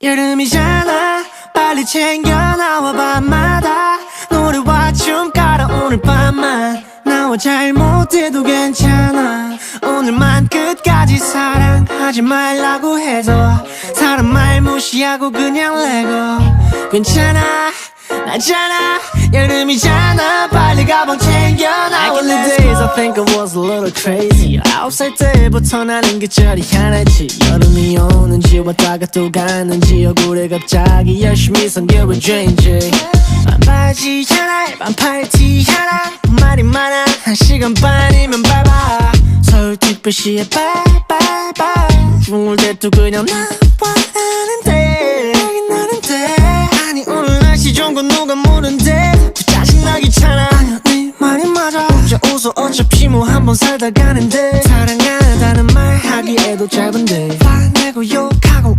여름이잖아. 빨리 챙겨 나와 밤마다. 노래와 춤 깔아 오늘 밤만. 나와 잘못해도 괜찮아. 오늘만 끝까지 사랑하지 말라고 해도 사람 말 무시하고 그냥 레고 괜찮아 나잖아. 여름이잖아. 빨리 가방 챙겨 나와 Think I was a little crazy. 아홉 살 때부터 나는 계절이 하나지. 여름이 오는지 왔다가 또 가는지 얼굴에 갑자기 열심히 성격을 change 반바지 하나에 반팔티 하나 말이 많아 한 시간 반이면 밟아 서울 빨빨빨 중울 때도 그냥 나와 혼자 웃어 어차피 뭐 한 번 살다 가는데 사랑하다는 말 하기에도 짧은데 화내고 욕하고